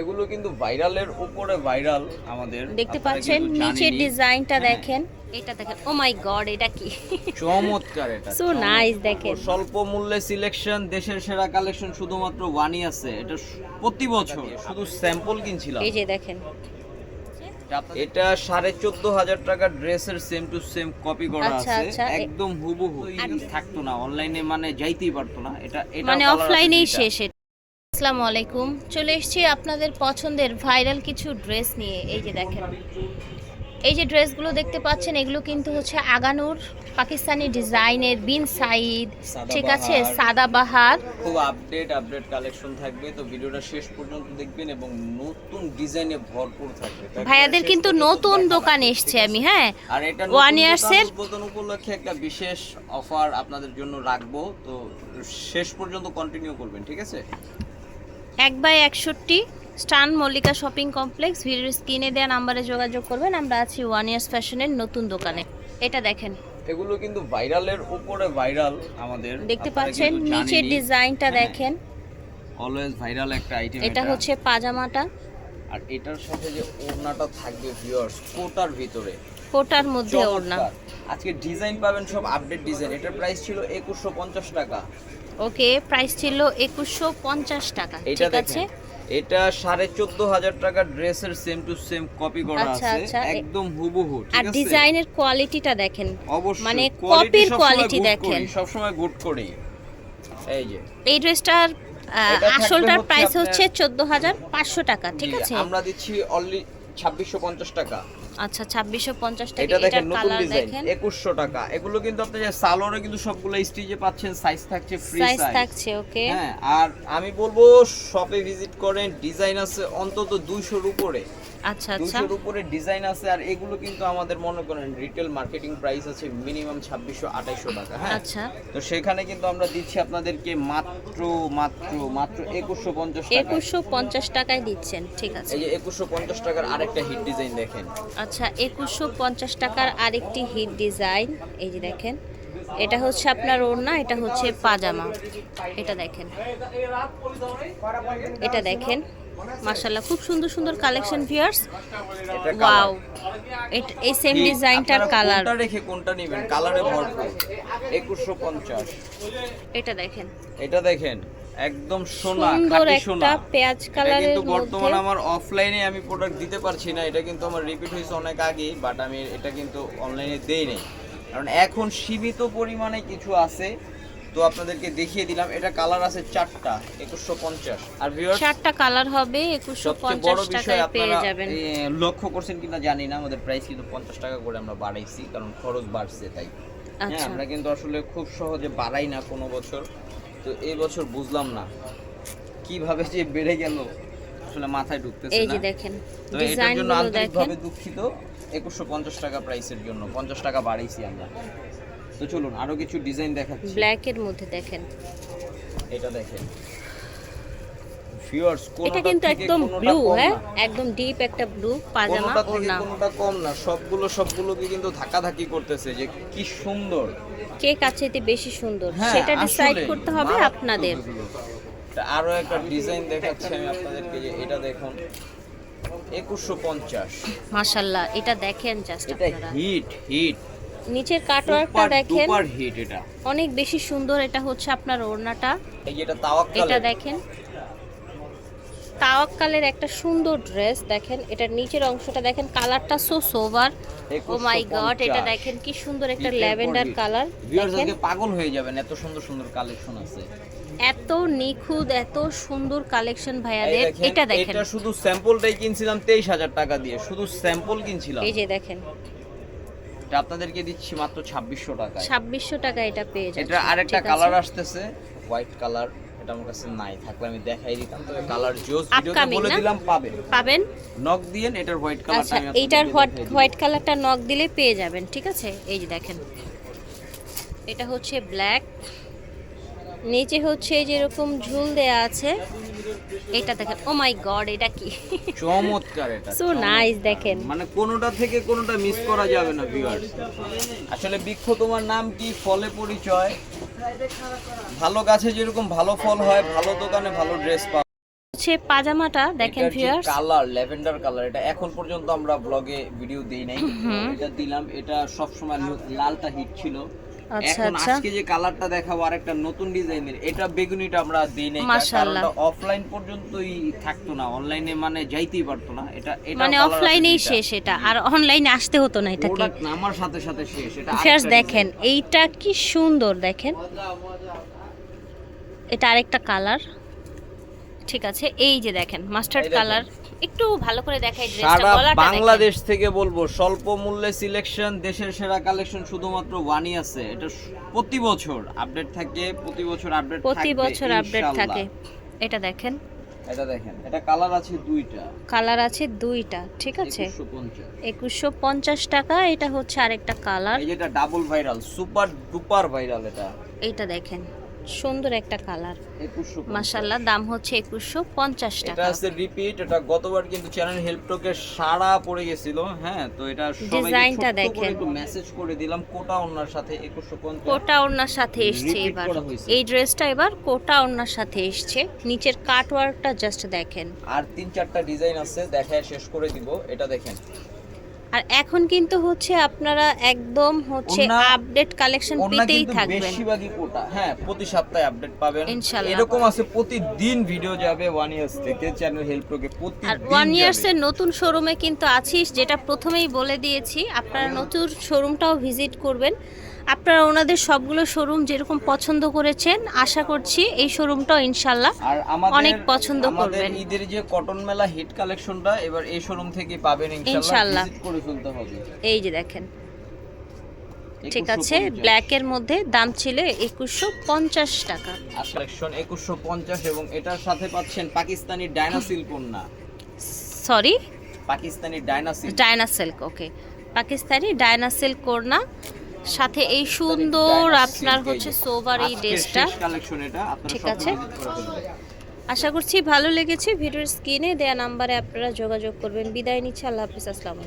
এগুলো কিন্তু ভাইরালের উপরে ভাইরাল আমাদের। দেখতে পাচ্ছেন নিচের ডিজাইনটা হ্যাঁ। দেখেন। এটা দেখেন ও মাই গড এটা কি? চমৎকার এটা সো নাইস দেখেন। স্বল্প মূল্যে সিলেকশন দেশের সেরা কালেকশন শুধুমাত্র ওয়ানই আছে। এটা প্রতি বছর শুধু স্যাম্পল কিনছিলাম। এই যে দেখেন। এটা সাড়ে চোদ্দ হাজার টাকার ড্রেসের সেম টু সেম কপি করা আচ্ছা, আছে। আচ্ছা, একদম হুবহু। থাকতো না অনলাইনে মানে যাইতেই পারতো না। এটা এটা মানে অফলাইনেই শেষ। আসসালামু আলাইকুম। চলে এসেছি আপনাদের পছন্দের ভাইরাল কিছু ড্রেস নিয়ে। এই যে দেখেন। এই যে ড্রেসগুলো দেখতে পাচ্ছেন এগুলো কিন্তু হচ্ছে আগানুর পাকিস্তানি ডিজাইনের বিন সাইদ ঠিক আছে সাদাবাহার। সাদাবাহার খুব আপডেট আপডেট কালেকশন থাকবে। তো ভিডিওটা শেষ পর্যন্ত দেখবেন এবং নতুন ডিজাইনে ভরপুর থাকবে। ভাইয়াদের কিন্তু নতুন। দোকানে এসছে আমি হ্যাঁ। আর এটা ওয়ান ইয়ার্স এর উদ্বোধন উপলক্ষে একটা বিশেষ অফার আপনাদের জন্য রাখব। তো শেষ পর্যন্ত কন্টিনিউ করবেন ঠিক আছে? এক বাই একষট্টি স্টান মল্লিকা শপিং কমপ্লেক্স ভিডিওর স্ক্রিনে দেওয়া নাম্বারে যোগাযোগ করবেন। আমরা আছি ওয়ান ইয়ার্স ফ্যাশনের নতুন দোকানে। এটা দেখেন। এগুলো কিন্তু ভাইরালের উপরে ভাইরাল আমাদের। দেখতে পাচ্ছেন নিচের ডিজাইনটা হ্যাঁ। দেখেন। অলওয়েজ ভাইরাল একটা আইটেম এটা হচ্ছে পাজামাটা। আর এটার সাথে যে ওড়নাটা থাকবে ভিউয়ার্স কোটার ভিতরে। কোটার মধ্যে ওড়না। আজকে ডিজাইন পাবেন সব আপডেট ডিজাইন এটার প্রাইস ছিল একুশশো পঞ্চাশ টাকা। ওকে প্রাইস ছিল একুশশো পঞ্চাশ টাকা ঠিক আছে? এটা সাড়ে চোদ্দ হাজার টাকার ড্রেসের সেম টু সেম কপি করা আচ্ছা, আছে আচ্ছা, একদম হুবহু আর ডিজাইনের কোয়ালিটিটা দেখেন অবশ্যই মানে কপির কোয়ালিটি দেখেন। সবসময় গুড করি। এই যে। এই ড্রেসটার আসলটার প্রাইস হচ্ছে চোদ্দ হাজার পাঁচশো টাকা ঠিক আছে? আমরা দিচ্ছি অনলি ছাব্বিশশো পঞ্চাশ টাকা। আচ্ছা ছাব্বিশশো পঞ্চাশ টাকা। এটা দেখেন নতুন ডিজাইন একুশশো টাকা। এগুলো কিন্তু আপনি যে সালোয়ারে কিন্তু সবগুলো স্টিচে পাচ্ছেন সাইজ থাকছে ফ্রি সাইজ সাইজ থাকছে ওকে হ্যাঁ আর আমি বলব শপে ভিজিট করেন ডিজাইন আছে অন্তত দুইশোর উপরে। আচ্ছা আচ্ছা। দুইশোর উপরে ডিজাইন আছে আর এগুলো কিন্তু আমাদের মনে করেন রিটেল মার্কেটিং প্রাইস আছে মিনিমাম ছাব্বিশশো আঠাইশো টাকা হ্যাঁ? আচ্ছা। তো সেখানে কিন্তু আমরা দিচ্ছি আপনাদেরকে মাত্র মাত্র মাত্র একুশশো পঞ্চাশ একুশশো পঞ্চাশ টাকায় দিচ্ছেন ঠিক আছে। এই যে একুশশো পঞ্চাশ টাকার আরেকটা হিট ডিজাইন দেখেন। আচ্ছা একুশশো পঞ্চাশ টাকার আরেকটি হিট ডিজাইন এই যে দেখেন এটা হচ্ছে আপনার ওড়না এটা হচ্ছে পাজামা। এটা দেখেন। এটা দেখেন। মাশাল্লাহ খুব সুন্দর সুন্দর কালেকশন ভিউয়ার্স ওয়াও এই সেম ডিজাইনটার কালার কোনটা রেখে কোনটা নেবেন? কালারে ভরপুর। একুশশো পঞ্চাশ। এটা দেখেন। এটা দেখেন একদম সোনা খাঁটি সোনা। পেঁয়াজ কালারের কিন্তু বর্তমানে আমার অফলাইনে আমি প্রোডাক্ট দিতে পারছি না। এটা কিন্তু আমার রিপিট হয়েছে অনেক আগে বাট আমি এটা কিন্তু অনলাইনে দেই নাই কারণ এখন সীমিত পরিমাণে কিছু আছে। তো আপনাদেরকে দেখিয়ে দিলাম এটা কালার আছে চারটা একুশশো পঞ্চাশ। আর চারটা কালার হবে একুশশো পঞ্চাশ টাকায় পেয়ে যাবেন। লক্ষ্য করছেন কিনা জানি না আমাদের প্রাইস কিন্তু পঞ্চাশ টাকা করে আমরা বাড়াইছি কারণ খরচ বাড়ছে তাই। হ্যাঁ আচ্ছা। আমরা কিন্তু আসলে খুব সহজে বাড়াই না কোনো বছর তো এই বছর বুঝলাম না কীভাবে যে বেড়ে গেল আসলে মাথায় ঢুকতেছে এই যে দেখেন তো এটার জন্য আন্তরিকভাবে দুঃখিত একুশশো পঞ্চাশ টাকা প্রাইসের জন্য পঞ্চাশ টাকা বাড়াইছি আমরা। তো চলুন আরও কিছু ডিজাইন দেখাচ্ছি। ব্ল্যাকের মধ্যে দেখেন। এটা দেখেন। ভিউয়ার্স এটা কিন্তু একদম ব্লু হ্যাঁ? একদম ডিপ একটা ব্লু পাজামা ওড়না কোনোটা কম না। সবগুলো সবগুলোকে কিন্তু ধাক্কাধাক্কি করতেছে যে কি সুন্দর। কে কাছেতে বেশি সুন্দর? হ্যাঁ, সেটা ডিসাইড করতে হবে আপনাদের। আরও একটা ডিজাইন দেখাচ্ছি আমি আপনাদেরকে যে এটা দেখুন। একুশশো পঞ্চাশ। মাশাল্লাহ এটা দেখেন জাস্ট আপনারা। হিট হিট নিচের কাটওয়ার্কটা দেখেন। অনেক বেশি সুন্দর এটা হচ্ছে আপনার ওড়নাটা। এটা দেখেন। তাওয়াক্কালের একটা সুন্দর ড্রেস দেখেন। এটার নিচের অংশটা দেখেন কালারটা সো সোভার ও মাই গড এটা দেখেন কি সুন্দর একটা ল্যাভেন্ডার কালার দেখেন। পাগল হয়ে যাবেন এত সুন্দর সুন্দর কালেকশন আছে। এত নিখুঁত এত সুন্দর কালেকশন ভাইয়াদের। এটা দেখেন। এটা শুধু স্যাম্পলটাই কিনছিলাম তেইশ হাজার টাকা দিয়ে শুধু স্যাম্পল কিনছিলাম। এই যে দেখেন। এটা আপনাদেরকে দিচ্ছি মাত্র ছাব্বিশশো টাকায়। ছাব্বিশশো টাকা এটা পেয়ে এটা আরেকটা কালার আসতেছে হোয়াইট কালার এটা আমার কাছে নাই থাকলে আমি দেখাই দিতাম। তবে কালার জোস ভিডিওতে বলে দিলাম পাবেন। পাবেন? নক দিয়েন এটার হোয়াইট কালারটা আচ্ছা আমি হোয়াইট হোয়াইট কালারটা নক দিলে পেয়ে যাবেন ঠিক আছে? এই যে দেখেন। এটা হচ্ছে ব্ল্যাক। নিচে হচ্ছে যেরকম ঝুল দেয়া আছে এটা দেখেন ও মাই গড এটা কি? চমৎকার এটা সো নাইস দেখেন। মানে কোনোটা থেকে কোনোটা মিস করা যাবে না ভিউয়ার্স আসলে বৃক্ষ তোমার নাম কি? ফলে পরিচয়। ভালো গাছে যেরকম ভালো ফল হয় ভালো দোকানে ভালো ড্রেস পাওয়া হচ্ছে পাজামাটা দেখেন ভিউয়ার্স কালার ল্যাভেন্ডার কালার এটা এখন পর্যন্ত আমরা ব্লগে ভিডিও দেই নাই। এটা দিলাম এটা সব সময় লালটা হিট ছিল। এখন আচ্ছা। আজকে যে কালারটা দেখাবো আর একটা নতুন ডিজাইনের এটা বেগুনিটা আমরা দিই নাই কারণ অফলাইন পর্যন্তই থাকতো না অনলাইনে মানে যাইতেই পারতো না এটা এটা মানে অফলাইনেই শেষ এটা আর অনলাইনে আসতে হতো না এটা আমার সাথে সাথে শেষ এটা ভিউয়ার্স দেখেন এইটা কি সুন্দর দেখেন। এটা আরেকটা কালার। ঠিক আছে এই যে দেখেন মাস্টার্ড কালার একটু ভালো করে দেখাই ড্রেসটা গলাটা বাংলাদেশ থেকে বলব স্বল্প মূল্যে সিলেকশন দেশের সেরা কালেকশন শুধুমাত্র ওয়ানই আছে। এটা প্রতি বছর আপডেট থাকে প্রতি বছর আপডেট প্রতি বছর আপডেট থাকে। এটা দেখেন। এটা দেখেন এটা কালার আছে দুইটা। কালার আছে দুইটা ঠিক আছে? 2150 একুশশো পঞ্চাশ টাকা এটা হচ্ছে আরেকটা কালার এই যেটা double viral super duper viral এটা। এইটা দেখেন। সুন্দর একটা কালার। 2150 মাসাল্লাহ দাম হচ্ছে একুশশো পঞ্চাশ এটা টাকা। আছে রিপিট এটা গতবার কিন্তু চ্যানেল হেল্পটকে সারা পড়ে গেছিল হ্যাঁ তো এটা ডিজাইনটা দেখেন। একটু মেসেজ করে দিলাম কোটা ওনার সাথে 2150 কোটা ওনার সাথে এসছে এবার। এই ড্রেসটা এবার কোটা ওনার সাথে এসছে। নিচের কাট ওয়ার্কটা জাস্ট দেখেন। আর তিন চারটা ডিজাইন আছে দেখায় শেষ করে দিব এটা দেখেন। আর এখন কিন্তু হচ্ছে আপনারা একদম হচ্ছে আপডেট কালেকশন পেতেই থাকবেন। বেশিরভাগই কোটা হ্যাঁ প্রতি সপ্তাহে আপডেট পাবেন। ইনশাআল্লাহ এরকম আছে প্রতিদিন ভিডিও যাবে ওয়ান ইয়ার্স থেকে চ্যানেল হেল্প রোগে প্রতি আর ওয়ান ইয়ার্স এর নতুন শোরুমে কিন্তু আছিস যেটা প্রথমেই বলে দিয়েছি আপনারা নতুন শোরুমটাও ভিজিট করবেন। আপনারা ওনাদের সবগুলো শোরুম যেরকম পছন্দ করেছেন আশা করছি এই শোরুমটাও ইনশাল্লাহ অনেক পছন্দ করবেন। ঈদের যে কটন মেলা হিট কালেকশনটা এবার এই শোরুম থেকে পাবেন ইনশাল্লাহ। করে ফেলতে হবে। এই যে দেখেন। ঠিক 2150 আছে ব্ল্যাকের মধ্যে দাম ছিল একুশশো পঞ্চাশ টাকা। কালেকশন 2150 এবং এটার সাথে পাচ্ছেন পাকিস্তানি ডাইনাসিল কন্যা সরি পাকিস্তানি ডাইনাসিল ওকে পাকিস্তানি ডায়না সিল্ক করনা সাথে এই সুন্দর আপনার হচ্ছে সোভার এই ড্রেসটা। ঠিক আছে। আশা করছি ভালো লেগেছে ভিডিওর স্ক্রিনে। দেয়া নাম্বারে আপনারা যোগাযোগ করবেন। বিদায় নিচ্ছি। আল্লাহ হাফিজ। আসসালামু।